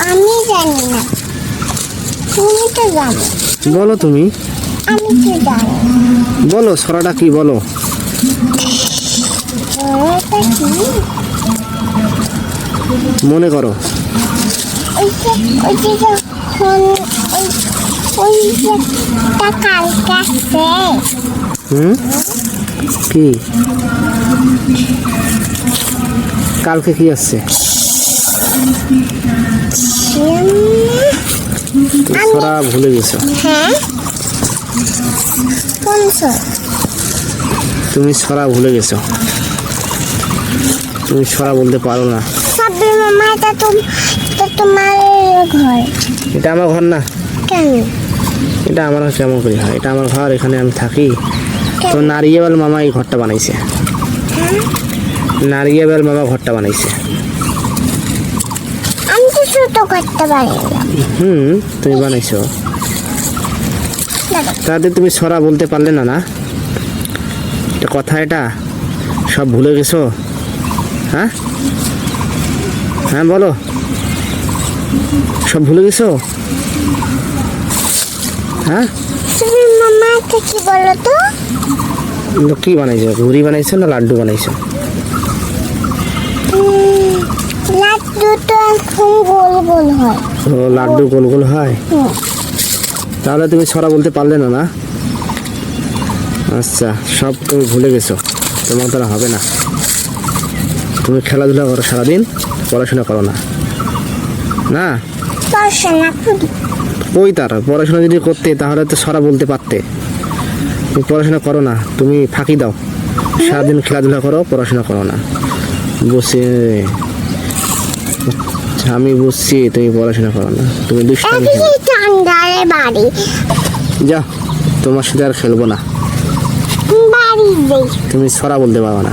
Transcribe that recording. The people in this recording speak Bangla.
আমি জানি না। তুমি তো জানো। বলো তুমি। আমি তো জানি। বলো সরাটা কি বলো? ওটা কি? মনে করো। হুম? কি? কালকে কি আসছে? তুমি ছড়া ভুলে গেছো। হ্যাঁ। কোন সর তুমি ছড়া ভুলে গেছো। তুমি ছড়া বলতে পারো না। সাব্বির মামা এটা তো তো তোমার ঘর। এটা আমার ঘর না? কেন? এটা আমার কেমন করে হয় এটা আমার ঘর এখানে আমি থাকি। তো নারিয়েবাল মামা এই ঘরটা বানাইছে। নারিয়েবাল মামা ঘরটা বানাইছে। আমি তো করতে পারিলাম হুম তুমি বানাইছো। তাতে তুমি সরা বলতে পারলে না না? এটা কথা এটা? সব ভুলে গেছো? হ্যাঁ? হ্যাঁ বলো। সব ভুলে গেছো? হ্যাঁ? মামা কি বলো তো? তো কি বানাইছো? ঘুড়ি বানাইছো না লাড্ডু বানাইছো উম, লাড্ডু তো এখন গোল গোল হয়। ও লাড্ডু গোল গোল হয়? তাহলে তুমি ছড়া বলতে পারলে না না? আচ্ছা সব তুমি ভুলে গেছো। তোমার দ্বারা হবে না। তুমি খেলাধুলা করো সারাদিন পড়াশোনা করো না। না? ওই তার? পড়াশোনা যদি করতে তাহলে তো ছড়া বলতে পারতে। তুমি পড়াশোনা করো না তুমি ফাঁকি দাও। সারাদিন খেলাধুলা করো পড়াশোনা করো না। বসে আমি বুঝছি তুমি পড়াশোনা করো না। তুমি দুষ্টামি বাড়ি? যা তোমার সাথে আর খেলব না। তুমি ছড়া বলতে পারো না।